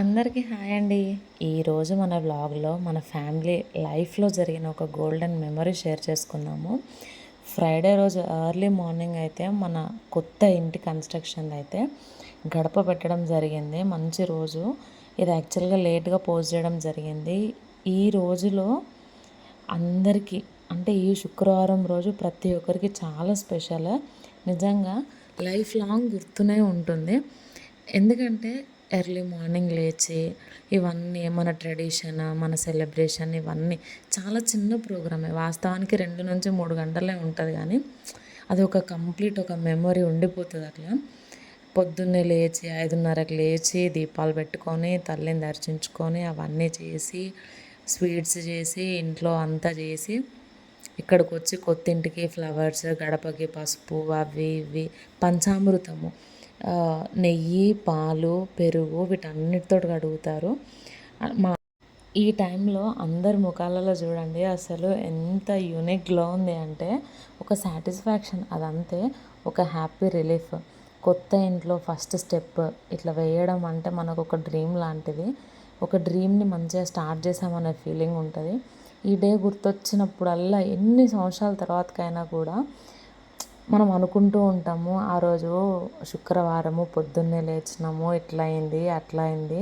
అందరికీ హాయ్ అండి. ఈరోజు మన వ్లాగ్లో మన ఫ్యామిలీ లైఫ్లో జరిగిన ఒక గోల్డెన్ మెమరీ షేర్ చేసుకున్నాము ఫ్రైడే రోజు ఎర్లీ మార్నింగ్ అయితే మన కొత్త ఇంటి కన్స్ట్రక్షన్ అయితే గడప పెట్టడం జరిగింది. మంచి రోజు. ఇది యాక్చువల్గా లేట్గా పోస్ట్ చేయడం జరిగింది. ఈ రోజులో అందరికీ అంటే ఈ శుక్రవారం రోజు ప్రతి ఒక్కరికి చాలా స్పెషల్. నిజంగా లైఫ్ లాంగ్ గుర్తునే ఉంటుంది. ఎందుకంటే ఎర్లీ మార్నింగ్ లేచి ఇవన్నీ మన ట్రెడిషన్ మన సెలబ్రేషన్ ఇవన్నీ చాలా చిన్న ప్రోగ్రామే. వాస్తవానికి రెండు నుంచి మూడు గంటలే ఉంటుంది కానీ అది ఒక కంప్లీట్ ఒక మెమొరీ ఉండిపోతుంది అట్లా. పొద్దున్నే లేచి ఐదున్నరకు లేచి దీపాలు పెట్టుకొని తల్లిని దర్శించుకొని అవన్నీ చేసి స్వీట్స్ చేసి ఇంట్లో అంతా చేసి ఇక్కడికి వచ్చి కొత్తింటికి ఫ్లవర్స్ గడపకి పసుపు అవి ఇవి పంచామృతము నెయ్యి పాలు పెరుగు వీటన్నిటితో కడుగుతారు. మా ఈ టైంలో అందరి ముఖాలలో చూడండి అసలు ఎంత యూనిక్ గ్లో ఉంది అంటే ఒక సాటిస్ఫాక్షన్ అదంతే ఒక హ్యాపీ రిలీఫ్. కొత్త ఇంట్లో ఫస్ట్ స్టెప్ ఇట్లా వేయడం అంటే మనకు ఒక డ్రీమ్ లాంటిది. ఒక డ్రీమ్ని మంచిగా స్టార్ట్ చేసామనే ఫీలింగ్ ఉంటుంది. ఈ డే గుర్తొచ్చినప్పుడల్లా ఎన్ని సంవత్సరాల తర్వాతకైనా కూడా మనం అనుకుంటూ ఉంటాము ఆ రోజు శుక్రవారము పొద్దున్నే లేచినాము ఇట్లా అయింది అట్లా అయింది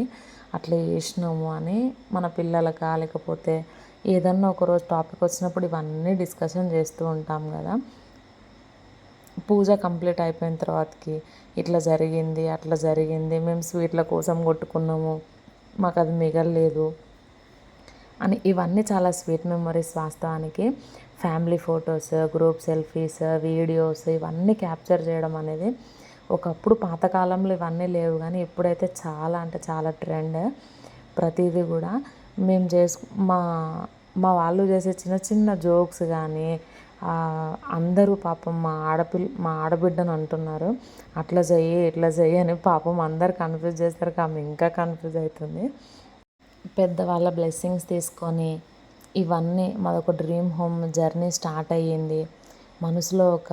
అట్లా చేసినాము అని మన పిల్లలకా లేకపోతే ఏదన్నా ఒకరోజు టాపిక్ వచ్చినప్పుడు ఇవన్నీ డిస్కషన్ చేస్తూ ఉంటాం కదా. పూజ కంప్లీట్ అయిపోయిన తర్వాతకి ఇట్లా జరిగింది అట్లా జరిగింది మేము స్వీట్ల కోసం కొట్టుకున్నాము మాకు అది మిగలలేదు. అని ఇవన్నీ చాలా స్వీట్ మెమరీస్ వాస్తవానికి. Family photos group selfies videos ఇవన్నీ క్యాప్చర్ చేయడం అనేది ఒకప్పుడు పాతకాలంలో ఇవన్నీ లేవు కానీ ఇప్పుడైతే చాలా అంటే చాలా ట్రెండ్ ప్రతిదీ కూడా. మేము చేసు మా మా వాళ్ళు చేసే చిన్న చిన్న జోక్స్ కానీ అందరూ పాపం మా ఆడపిల్ల మా ఆడబిడ్డను అంటున్నారు. అట్లా చెయ్యి ఇట్లా చెయ్యి అని పాపం అందరు కన్ఫ్యూజ్ చేస్తారు. ఆమె ఇంకా కన్ఫ్యూజ్ అవుతుంది. పెద్దవాళ్ళ బ్లెస్సింగ్స్ తీసుకొని ఇవన్నీ మాదొక డ్రీమ్ హోమ్ జర్నీ స్టార్ట్ అయ్యింది. మనసులో ఒక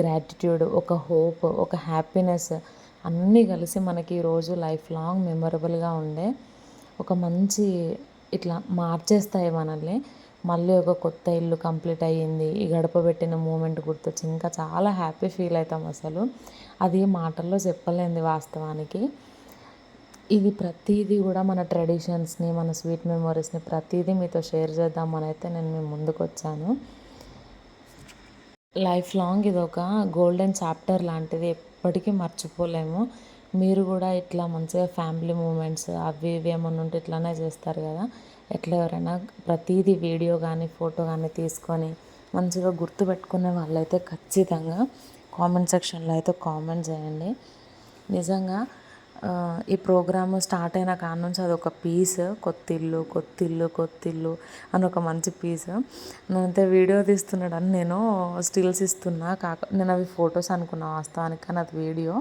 గ్రాటిట్యూడ్ ఒక హోప్ ఒక హ్యాపీనెస్ అన్నీ కలిసి మనకి ఈరోజు లైఫ్ లాంగ్ మెమొరబుల్గా ఉండే. ఒక మంచి ఇట్లా మార్చేస్తాయి మనల్ని. మళ్ళీ ఒక కొత్త ఇల్లు కంప్లీట్ అయ్యింది. ఈ గడప పెట్టిన మూమెంట్ గుర్తొచ్చి ఇంకా చాలా హ్యాపీ ఫీల్ అవుతాం అసలు. అది మాటల్లో చెప్పలేంది వాస్తవానికి. ఇది ప్రతిదీ కూడా మన ట్రెడిషన్స్ని మన స్వీట్ మెమొరీస్ని ప్రతిదీ మీతో షేర్ చేద్దామని అయితే నేను మీ ముందుకు వచ్చాను లైఫ్ లాంగ్ ఇది ఒక గోల్డెన్ చాప్టర్ లాంటిది ఎప్పటికీ మర్చిపోలేము. మీరు కూడా ఇట్లా మంచిగా ఫ్యామిలీ మూమెంట్స్ అవి ఇవి ఏమన్నా ఉంటే ఇట్లానే చేస్తారు కదా. ఎట్లా ఎవరైనా ప్రతిదీ వీడియో కానీ ఫోటో కానీ తీసుకొని మంచిగా గుర్తుపెట్టుకునే వాళ్ళైతే ఖచ్చితంగా కామెంట్ సెక్షన్లో అయితే కామెంట్ చేయండి. నిజంగా ఈ ప్రోగ్రామ్ స్టార్ట్ అయిన కాడ నుంచి అది ఒక పీస్ కొత్తిల్లు కొత్తిల్లు కొత్తిల్లు అని ఒక మంచి పీస్. నేనైతే వీడియో తీస్తున్నాడని నేను స్టిల్స్ ఇస్తున్నా. కాక నేను అవి ఫొటోస్ అనుకున్నా వాస్తవానికి కానీ అది వీడియో.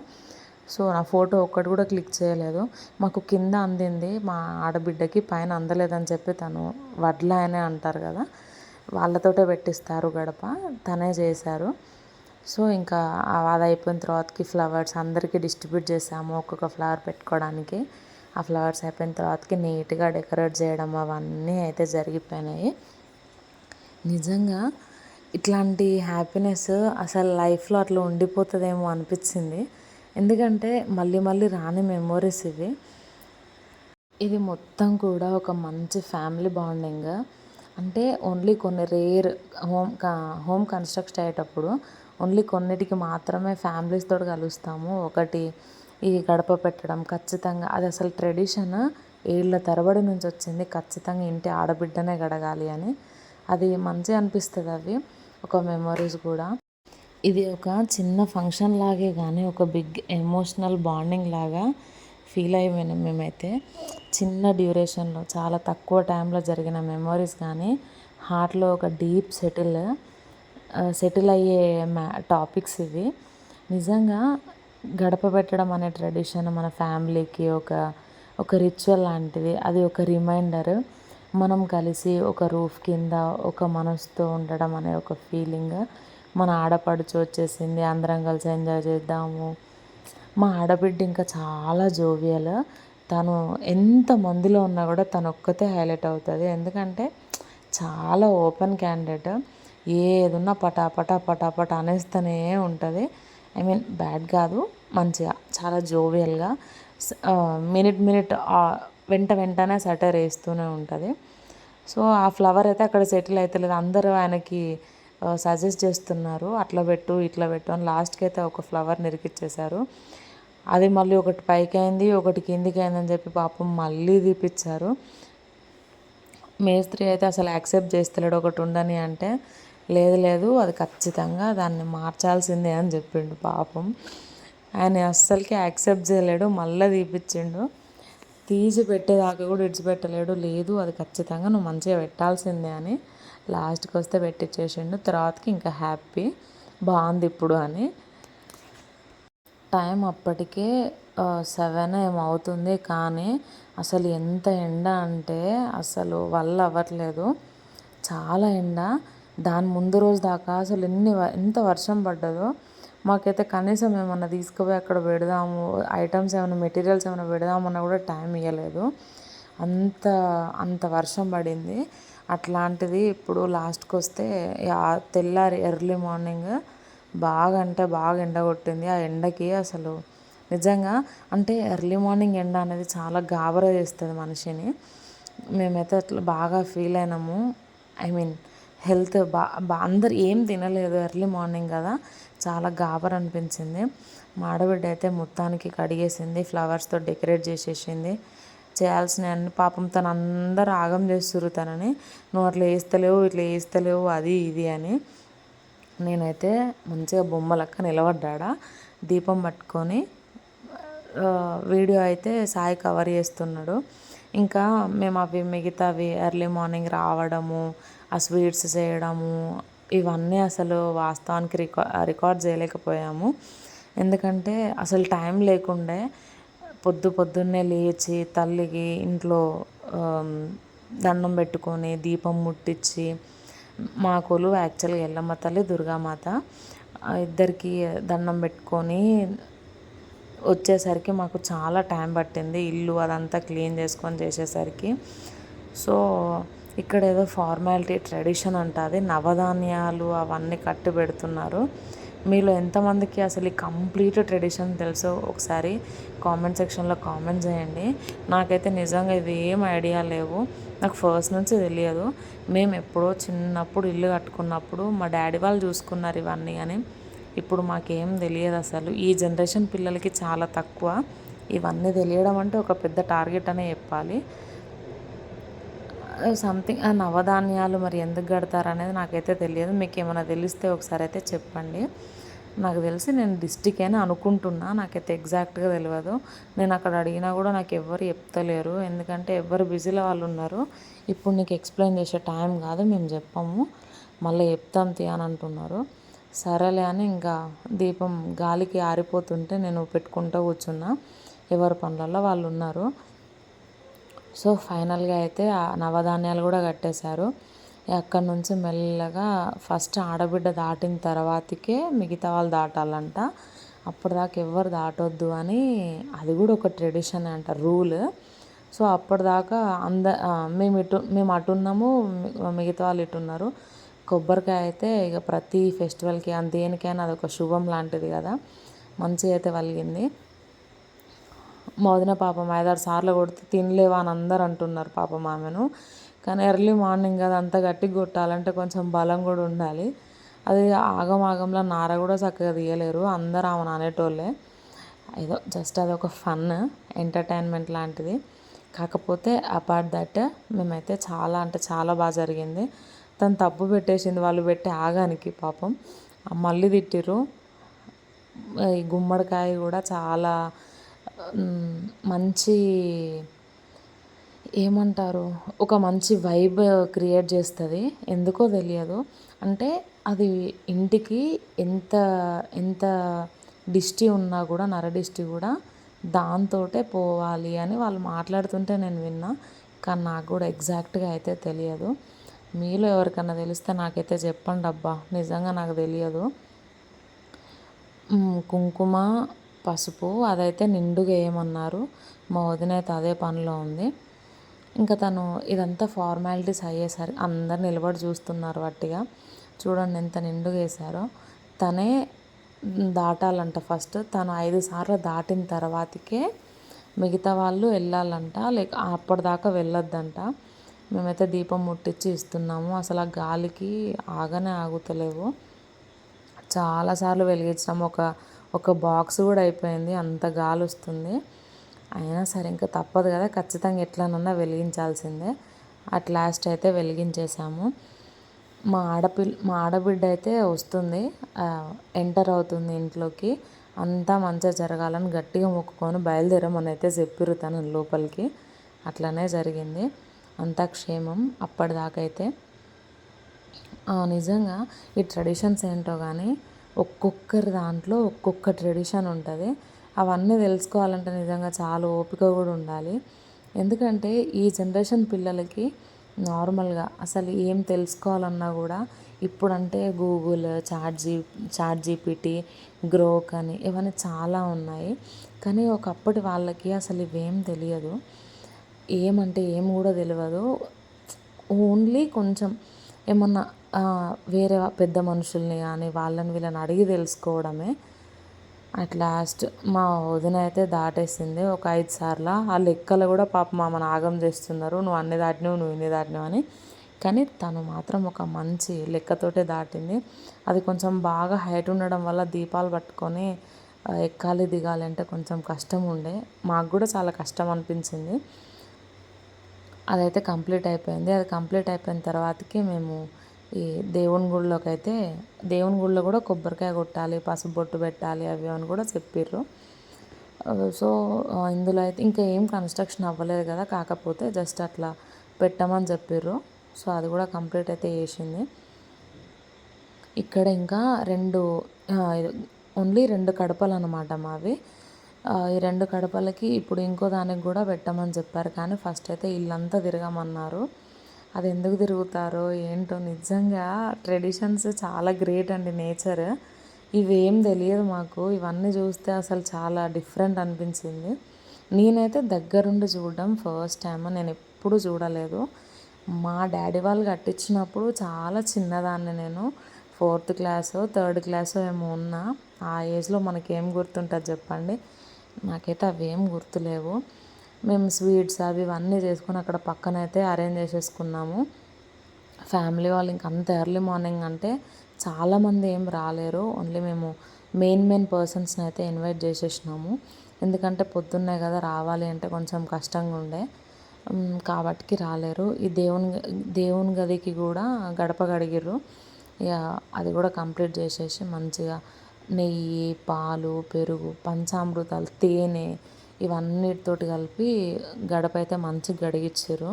సో నా ఫోటో ఒక్కటి కూడా క్లిక్ చేయలేదు. మాకు కింద అందింది మా ఆడబిడ్డకి పైన అందలేదని చెప్పి తను వడ్ల అనే అంటారు కదా వాళ్ళతోటే పెట్టిస్తారు గడప తనే చేశారు. సో ఇంకా అది అయిపోయిన తర్వాతకి ఫ్లవర్స్ అందరికీ డిస్ట్రిబ్యూట్ చేసాము ఒక్కొక్క ఫ్లవర్ పెట్టుకోవడానికి. ఆ ఫ్లవర్స్ అయిపోయిన తర్వాతకి నీట్గా డెకరేట్ చేయడం అవన్నీ అయితే జరిగిపోయినాయి. నిజంగా ఇట్లాంటి హ్యాపీనెస్ అసలు లైఫ్లో అట్లా ఉండిపోతుందేమో అనిపించింది ఎందుకంటే మళ్ళీ మళ్ళీ రాని మెమోరీస్ ఇవి. ఇది మొత్తం కూడా ఒక మంచి ఫ్యామిలీ బాండింగ్. అంటే ఓన్లీ కొన్ని రేర్ హోమ్ హోమ్ కన్స్ట్రక్ట్ అయ్యేటప్పుడు ఓన్లీ కొన్నిటికి మాత్రమే ఫ్యామిలీస్తో కలుస్తాము. ఒకటి ఈ గడప పెట్టడం ఖచ్చితంగా అది అసలు ట్రెడిషన్ ఏళ్ళ తరబడి నుంచి వచ్చింది. ఖచ్చితంగా ఇంటి ఆడబిడ్డనే గడగాలి అని. అది మంచిగా అనిపిస్తుంది అవి. ఒక మెమరీస్ కూడా. ఇది ఒక చిన్న ఫంక్షన్ లాగే కానీ ఒక బిగ్ ఎమోషనల్ బాండింగ్ లాగా ఫీల్ అయిపోయినాం మేమైతే. చిన్న డ్యూరేషన్లో చాలా తక్కువ టైంలో జరిగిన మెమరీస్ కానీ హార్ట్లో ఒక డీప్ సెటిల్ సెటిల్ అయ్యే మ్యా టాపిక్స్ ఇవి. నిజంగా గడప పెట్టడం అనే ట్రెడిషన్ మన ఫ్యామిలీకి ఒక ఒక రిచువల్ లాంటిది. అది ఒక రిమైండర్ మనం కలిసి ఒక రూఫ్ కింద ఒక మనసుతో ఉండడం అనే ఒక ఫీలింగ్ మన ఆడపడుచు వచ్చేసింది అందరం కలిసి ఎంజాయ్ చేద్దాము. మా ఆడబిడ్డ ఇంకా చాలా జోవియల్ తను ఎంత మందిలో ఉన్నా కూడా తను ఒక్కతే హైలైట్ అవుతుంది. ఎందుకంటే చాలా ఓపెన్ క్యాండిడేట్ ఏదున్నా పటాపట పటాపట అనేస్తూనే ఉంటుంది. ఐ మీన్ బ్యాడ్ కాదు మంచిగా చాలా జోవియల్గా. మినిట్ మినిట్ వెంట వెంటనే సటర్ వేస్తూనే ఉంటుంది. సో ఆ ఫ్లవర్ అయితే అక్కడ సెటిల్ అవుతలేదు అందరూ ఆయనకి సజెస్ట్ చేస్తున్నారు. అట్లా పెట్టు ఇట్లా పెట్టు అని లాస్ట్కి అయితే ఒక ఫ్లవర్ నిరికిచ్చేశారు. అది మళ్ళీ ఒకటి పైకి అయింది ఒకటి కిందికి అయిందని చెప్పి పాపం మళ్ళీ తీపిచ్చారు. మేస్త్రి అయితే అసలు యాక్సెప్ట్ చేస్తలేడు ఒకటి ఉండని అంటే లేదు లేదు అది ఖచ్చితంగా దాన్ని మార్చాల్సిందే అని చెప్పిండు పాపం. ఆయన అస్సలకి యాక్సెప్ట్ చేయలేడు మళ్ళీ తీపిచ్చిండు. తీసి పెట్టేదాకా కూడా ఇడిచిపెట్టలేడు లేదు అది ఖచ్చితంగా నువ్వు మంచిగా పెట్టాల్సిందే అని లాస్ట్కి వస్తే పెట్టించేసిండు తర్వాతకి ఇంకా హ్యాపీ బాగుంది ఇప్పుడు అని. టైం అప్పటికే సెవెన్ ఏమవుతుంది కానీ అసలు ఎంత ఎండ అంటే అసలు వల్ల అవ్వట్లేదు. చాలా ఎండ. దాని ముందు రోజు దాకా అసలు ఎన్ని ఎంత వర్షం పడ్డదో. మాకైతే కనీసం ఏమన్నా తీసుకుపోయి అక్కడ పెడదాము ఐటమ్స్ ఏమైనా మెటీరియల్స్ ఏమైనా పెడదామన్నా కూడా టైం ఇవ్వలేదు అంత అంత వర్షం పడింది. అట్లాంటిది ఇప్పుడు లాస్ట్కి వస్తే తెల్లారి ఎర్లీ మార్నింగ్ బాగా అంటే బాగా ఎండ కొట్టింది. ఆ ఎండకి అసలు నిజంగా అంటే ఎర్లీ మార్నింగ్ ఎండ అనేది చాలా గాబరా చేస్తుంది మనిషిని. మేమైతే అట్లా బాగా ఫీల్ అయినాము. ఐ మీన్ హెల్త్ బా బా అందరు ఏం తినలేదు ఎర్లీ మార్నింగ్ కదా. చాలా గాబర్ అనిపించింది. మాడబిడ్డ అయితే మొత్తానికి కడిగేసింది ఫ్లవర్స్తో డెకరేట్ చేసేసింది. చేయాల్సిన అన్ని పాపం తను అందరు ఆగం చేస్తురు తనని. నువ్వు అట్లా వేస్తలేవు ఇట్లా వేస్తలేవు అది ఇది అని. నేనైతే మంచిగా బొమ్మలక్క నిలబడ్డా దీపం పట్టుకొని వీడియో అయితే సాయి కవర్ చేస్తున్నాడు. ఇంకా మేము అవి మిగతావి ఎర్లీ మార్నింగ్ రావడము ఆ స్వీట్స్ చేయడము ఇవన్నీ అసలు వాస్తవానికి రికా రికార్డ్ చేయలేకపోయాము. ఎందుకంటే అసలు టైం లేకుండే పొద్దు పొద్దున్నే లేచి తల్లికి ఇంట్లో దండం పెట్టుకొని దీపం ముట్టించి మా కొలువు యాక్చువల్గా ఎల్లమ్మ తల్లి దుర్గామాత ఇద్దరికి దండం పెట్టుకొని వచ్చేసరికి మాకు చాలా టైం పట్టింది. ఇల్లు అదంతా క్లీన్ చేసుకొని చేసేసరికి. సో ఇక్కడ ఏదో ఫార్మాలిటీ ట్రెడిషన్ ఉంటుంది నవధాన్యాలు అవన్నీ కట్టి పెడుతున్నారు. మీలో ఎంతమందికి అసలు ఈ కంప్లీట్ ట్రెడిషన్ తెలుసో ఒకసారి కామెంట్ సెక్షన్లో కామెంట్ చేయండి. నాకైతే నిజంగా ఇది ఏం ఐడియా లేవు. నాకు ఫస్ట్ నుంచి తెలియదు. మేము ఎప్పుడో చిన్నప్పుడు ఇల్లు కట్టుకున్నప్పుడు మా డాడీ వాళ్ళు చూసుకున్నారు ఇవన్నీ కానీ ఇప్పుడు మాకేం తెలియదు అసలు. ఈ జనరేషన్ పిల్లలకి చాలా తక్కువ. ఇవన్నీ తెలియడం అంటే ఒక పెద్ద టార్గెట్ అనే చెప్పాలి. సంథింగ్ ఆ నవధాన్యాలు మరి ఎందుకు కడతారు అనేది నాకైతే తెలియదు. మీకు ఏమైనా తెలిస్తే ఒకసారి అయితే చెప్పండి. నాకు తెలిసి నేను డిస్టిక్ అయినా అనుకుంటున్నా. నాకైతే ఎగ్జాక్ట్గా తెలియదు నేను అక్కడ అడిగినా కూడా నాకు ఎవరు చెప్తలేరు. ఎందుకంటే ఎవరు బిజీలో వాళ్ళు ఉన్నారు. ఇప్పుడు నీకు ఎక్స్ప్లెయిన్ చేసే టైం కాదు. మేము చెప్పాము. మళ్ళీ చెప్తాం తీ అని అంటున్నారు. సరేలే అని ఇంకా దీపం గాలికి ఆరిపోతుంటే నేను పెట్టుకుంటూ కూర్చున్నా. ఎవరి పనులలో వాళ్ళు ఉన్నారు. సో ఫైనల్గా అయితే నవధాన్యాలు కూడా కట్టేశారు. అక్కడ నుంచి మెల్లగా ఫస్ట్ ఆడబిడ్డ దాటిన తర్వాతకే మిగతా వాళ్ళు దాటాలంట. అప్పటిదాకా ఎవరు దాటొద్దు అని అది కూడా ఒక ట్రెడిషన్ అంట రూల్. సో అప్పటిదాకా అంద మేము ఇటు మేము అటు ఉన్నాము మిగతా వాళ్ళు ఇటు ఉన్నారు. కొబ్బరికాయ అయితే ఇక ప్రతి ఫెస్టివల్కి దేనికైనా అదొక శుభం లాంటిది కదా. మంచిగా అయితే వలిగింది. మోదిన పాపం ఐదారు సార్లు కొడితే తినలేవా అని అందరు అంటున్నారు పాపం ఆమెను. కానీ ఎర్లీ మార్నింగ్ కదా అంత గట్టిగా కొట్టాలంటే కొంచెం బలం కూడా ఉండాలి. అది ఆగం ఆగంలో నార కూడా చక్కగా తీయలేరు. అందరు ఆమె అనేటోళ్ళే. ఏదో జస్ట్ అది ఒక ఫన్ ఎంటర్టైన్మెంట్ లాంటిది. కాకపోతే అపార్ట్ దట్ మేమైతే చాలా అంటే చాలా బాగా జరిగింది. తను తప్పు పెట్టేసింది వాళ్ళు పెట్టే ఆగానికి పాపం. మళ్ళీ తిట్టిరు ఈ గుమ్మడికాయ కూడా చాలా మంచి ఏమంటారు? ఒక మంచి వైబ్ క్రియేట్ చేస్తుంది. ఎందుకో తెలియదు. అంటే అది ఇంటికి ఎంత ఎంత దిష్టి ఉన్నా కూడా నరదిష్టి కూడా దాంతోటే పోవాలి అని వాళ్ళు మాట్లాడుతుంటే నేను విన్నా. కానీ నాకు కూడా ఎగ్జాక్ట్గా అయితే తెలియదు. మీలో ఎవరికన్నా తెలిస్తే నాకైతే చెప్పండి అబ్బా నిజంగా నాకు తెలియదు. కుంకుమ పసుపు అదైతే నిండుగా వేయమన్నారు మా వదిన అయితే అదే పనిలో ఉంది. ఇంకా తను ఇదంతా ఫార్మాలిటీస్ అయ్యేసరికి అందరు నిలబడి చూస్తున్నారు వట్టిగా. చూడండి ఎంత నిండుగా వేశారో. తనే దాటాలంట ఫస్ట్ తను ఐదు సార్లు దాటిన తర్వాతకే మిగతా వాళ్ళు వెళ్ళాలంట. లేక అప్పటిదాకా వెళ్ళొద్దంట. మేమైతే దీపం ముట్టించి ఇస్తున్నాము. అసలు ఆ గాలికి ఆగనే ఆగుతలేవు. చాలాసార్లు వెలిగించాము ఒక ఒక బాక్స్ కూడా అయిపోయింది అంత గాలి వస్తుంది అయినా సరే ఇంకా తప్పదు కదా ఖచ్చితంగా ఎట్లానన్నా వెలిగించాల్సిందే. అట్ లాస్ట్ అయితే వెలిగించేసాము మా ఆడపిల్ల మా ఆడబిడ్డ అయితే వస్తుంది ఎంటర్ అవుతుంది ఇంట్లోకి. అంతా మంచిగా జరగాలని గట్టిగా మొక్కుకొని బయలుదేరమని అయితే చెప్పిర్రు తను లోపలికి. అట్లనే జరిగింది. అంతా క్షేమం అప్పటిదాకైతే నిజంగా ఈ ట్రెడిషన్స్ ఏంటో కానీ ఒక్కొక్కరి దాంట్లో ఒక్కొక్క ట్రెడిషన్ ఉంటుంది. అవన్నీ తెలుసుకోవాలంటే నిజంగా చాలా ఓపిక కూడా ఉండాలి. ఎందుకంటే ఈ జనరేషన్ పిల్లలకి నార్మల్గా అసలు ఏం తెలుసుకోవాలన్నా కూడా ఇప్పుడంటే Google chat G chat GPT Grok అని ఇవన్నీ చాలా ఉన్నాయి. కానీ ఒకప్పటి వాళ్ళకి అసలు ఇవేం తెలియదు. ఏమంటే ఏం కూడా తెలియదు ఓన్లీ కొంచెం ఏమన్నా వేరే పెద్ద మనుషుల్ని కానీ వాళ్ళని వీళ్ళని అడిగి తెలుసుకోవడమే. అట్ లాస్ట్ మా వదిన అయితే దాటేసింది. ఒక ఐదు సార్లు ఆ లెక్కలు కూడా పాప మామని ఆగం చేస్తున్నారు. నువ్వు అన్ని దాటినావు నువ్వు ఇన్ని దాటినావు అని. కానీ తను మాత్రం ఒక మంచి లెక్కతోటే దాటింది. అది కొంచెం బాగా హైట్ ఉండడం వల్ల దీపాలు పట్టుకొని ఎక్కాలి దిగాలి అంటే కొంచెం కష్టం ఉండే. మాకు కూడా చాలా కష్టం అనిపించింది. అదైతే కంప్లీట్ అయిపోయింది. అది కంప్లీట్ అయిపోయిన తర్వాతకి మేము ఈ దేవుని గుడిలోకి అయితే దేవుని గుడిలో కూడా కొబ్బరికాయ కొట్టాలి పసుపు బొట్టు పెట్టాలి అవి అని కూడా చెప్పిర్రు. సో ఇందులో అయితే ఇంకా ఏం కన్స్ట్రక్షన్ అవ్వలేదు కదా కాకపోతే జస్ట్ అట్లా పెట్టమని చెప్పిర్రు. సో అది కూడా కంప్లీట్ అయితే చేసింది. ఇక్కడ ఇంకా రెండు ఓన్లీ రెండు కడపలు అనమాట మావి. ఈ రెండు కడపలకి ఇప్పుడు ఇంకో దానికి కూడా పెట్టమని చెప్పారు. కానీ ఫస్ట్ అయితే ఇల్లంతా తిరగమన్నారు. అది ఎందుకు తిరుగుతారో ఏంటో నిజంగా ట్రెడిషన్స్ చాలా గ్రేట్ అండి నేచర్ ఇవేం తెలియదు మాకు. ఇవన్నీ చూస్తే అసలు చాలా డిఫరెంట్ అనిపించింది. నేనైతే దగ్గరుండి చూడడం ఫస్ట్ టైం నేను ఎప్పుడు చూడలేదు. మా డాడీ వాళ్ళు కట్టించినప్పుడు చాలా చిన్నదాన్ని నేను. ఫోర్త్ క్లాస్ థర్డ్ క్లాస్ ఏమో ఉన్నా. ఆ ఏజ్లో మనకేం గుర్తుంటుంది చెప్పండి? నాకైతే అవేం గుర్తులేవు. మేము స్వీట్స్ అవి ఇవన్నీ చేసుకొని అక్కడ పక్కన అయితే అరేంజ్ చేసేసుకున్నాము. ఫ్యామిలీ వాళ్ళు ఇంక అంత ఎర్లీ మార్నింగ్ అంటే చాలామంది ఏం రాలేరు. ఓన్లీ మేము మెయిన్ మెయిన్ పర్సన్స్ని అయితే ఇన్వైట్ చేసేసినాము. ఎందుకంటే పొద్దున్నే కదా రావాలి అంటే కొంచెం కష్టంగా ఉండే. కాబట్టి రాలేరు. ఈ దేవుని దేవుని గదికి కూడా గడప గడిగిర్రు. ఇక అది కూడా కంప్లీట్ చేసేసి మంచిగా నెయ్యి పాలు పెరుగు పంచామృతాలు తేనె ఇవన్నిటితోటి కలిపి గడప అయితే మంచిగా గడిగిచ్చారు.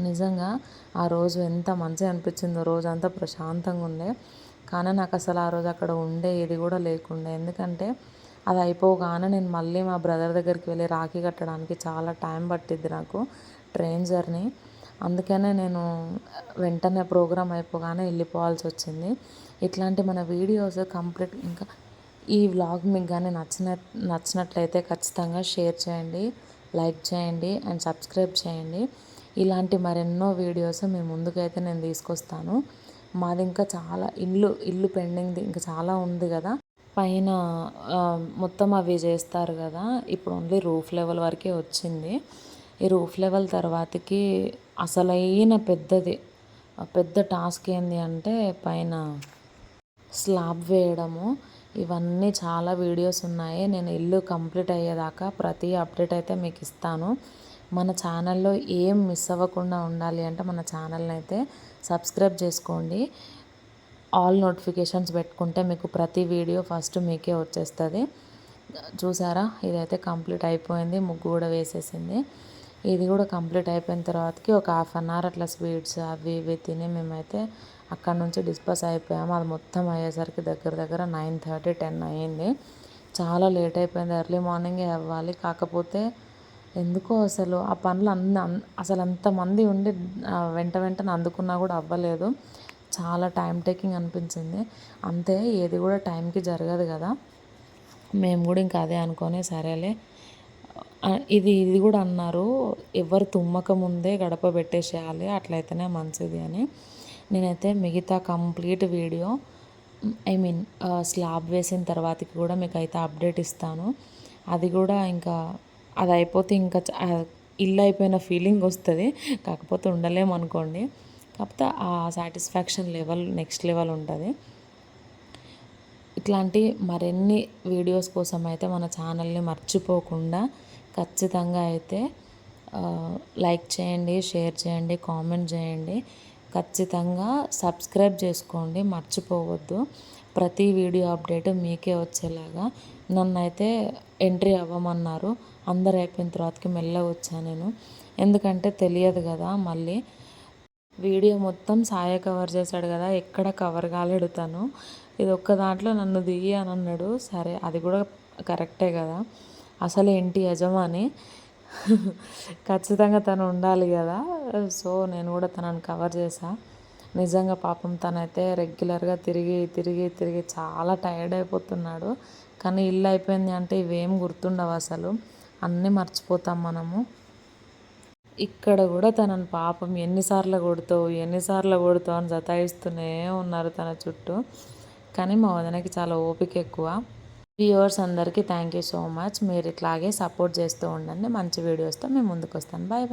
నిజంగా ఆ రోజు ఎంత మంచిగా అనిపించిందో రోజంతా ప్రశాంతంగా ఉండే. కానీ నాకు అసలు ఆ రోజు అక్కడ ఉండే ఇది కూడా లేకుండే. ఎందుకంటే అది అయిపోగానే నేను మళ్ళీ మా బ్రదర్ దగ్గరికి వెళ్ళి రాఖీ కట్టడానికి చాలా టైం పట్టిద్ది నాకు ట్రైన్ జర్నీ. అందుకనే నేను వెంటనే ప్రోగ్రామ్ అయిపోగానే వెళ్ళిపోవాల్సి వచ్చింది. ఇట్లాంటి మన వీడియోస్ కంప్లీట్ ఇంకా ఈ వ్లాగ్ మీకు కానీ నచ్చిన నచ్చినట్లయితే ఖచ్చితంగా షేర్ చేయండి లైక్ చేయండి అండ్ సబ్స్క్రైబ్ చేయండి. ఇలాంటి మరెన్నో వీడియోస్ మీ ముందుకైతే నేను తీసుకొస్తాను. మాది ఇంకా చాలా ఇల్లు ఇల్లు పెండింగ్ ఇంకా చాలా ఉంది కదా. పైన మొత్తం అవి చేస్తారు కదా. ఇప్పుడు ఓన్లీ రూఫ్ లెవెల్ వరకే వచ్చింది. ఈ రూఫ్ లెవెల్ తర్వాతకి అసలైన పెద్దది. పెద్ద టాస్క్ ఏంటి అంటే పైన స్లాబ్ వేయడము ఇవన్నీ చాలా వీడియోస్ ఉన్నాయి. నేను ఇల్లు కంప్లీట్ అయ్యేదాకా ప్రతి అప్డేట్ అయితే మీకు ఇస్తాను. మన ఛానల్లో ఏం మిస్ అవ్వకుండా ఉండాలి అంటే మన ఛానల్ని అయితే సబ్స్క్రైబ్ చేసుకోండి. ఆల్ నోటిఫికేషన్స్ పెట్టుకుంటే మీకు ప్రతి వీడియో ఫస్ట్ మీకే వచ్చేస్తుంది. చూసారా? ఇదైతే కంప్లీట్ అయిపోయింది. ముగ్గు కూడా వేసేసింది. ఇది కూడా కంప్లీట్ అయిపోయిన తర్వాతకి ఒక హాఫ్ అన్ అవర్ అట్లా స్వీట్స్ అవి ఇవి తిని మేమైతే అక్కడ నుంచి డిస్పస్ అయిపోయాము. అది మొత్తం అయ్యేసరికి దగ్గర దగ్గర నైన్ థర్టీ టెన్ అయ్యింది. చాలా లేట్ అయిపోయింది. ఎర్లీ మార్నింగే అవ్వాలి. కాకపోతే ఎందుకో అసలు ఆ పనులు అన్ని అసలు అంతమంది ఉండి వెంట వెంటనే అందుకున్నా కూడా అవ్వలేదు. చాలా టైం టేకింగ్ అనిపించింది. అంతే ఏది కూడా టైంకి జరగదు కదా. మేము కూడా ఇంకా అదే అనుకొని సరేలే. ఇది ఇది కూడా అన్నారు. ఎవరు తుమ్మక ముందే గడప పెట్టేసేయాలి. అట్లయితేనే మంచిది అని. నేనైతే మిగతా complete video I mean slab వేసిన తర్వాతకి కూడా మీకు అయితే అప్డేట్ ఇస్తాను. అది కూడా ఇంకా అది అయిపోతే ఇంకా ఇల్లు అయిపోయిన ఫీలింగ్ వస్తుంది. కాకపోతే ఉండలేము అనుకోండి. కాకపోతే ఆ సాటిస్ఫాక్షన్ లెవెల్ నెక్స్ట్ లెవెల్ ఉంటుంది. ఇట్లాంటి మరిన్ని వీడియోస్ కోసం అయితే మన ఛానల్ని మర్చిపోకుండా ఖచ్చితంగా అయితే లైక్ చేయండి షేర్ చేయండి కామెంట్ చేయండి. ఖచ్చితంగా సబ్స్క్రైబ్ చేసుకోండి మర్చిపోవద్దు. ప్రతి వీడియో అప్డేట్ మీకే వచ్చేలాగా. నన్ను అయితే ఎంట్రీ అవ్వమన్నారు. అందరు అయిపోయిన తర్వాతకి మెల్లగా వచ్చాను నేను. ఎందుకంటే తెలియదు కదా మళ్ళీ. వీడియో మొత్తం సాయ కవర్ చేశాడు కదా ఎక్కడ కవర్ కాలేడు తను. ఇది ఒక్క దాంట్లో నన్ను దిగి అని అన్నాడు. సరే అది కూడా కరెక్టే కదా. అసలు ఏంటి యజమాని? ఖచ్చితంగా తను ఉండాలి కదా. సో నేను కూడా తనని కవర్ చేశా నిజంగా పాపం తనైతే రెగ్యులర్గా తిరిగి తిరిగి తిరిగి చాలా టైర్డ్ అయిపోతున్నాడు. కానీ ఇల్లు అయిపోయింది అంటే ఇవేం గుర్తుండవు అసలు. అన్నీ మర్చిపోతాం మనము. ఇక్కడ కూడా తనని పాపం ఎన్నిసార్లు కొడతావు ఎన్నిసార్లు కొడతావు అని జతాయిస్తూనే ఉన్నారు తన చుట్టూ. కానీ మా వదనకి చాలా ఓపిక ఎక్కువ. వ్యూవర్స్ అందరికీ థ్యాంక్ యూ సో మచ్. మీరు ఇట్లాగే సపోర్ట్ చేస్తూ ఉండండి. మంచి వీడియోస్తో మేము ముందుకు వస్తాను బాయ్ బాయ్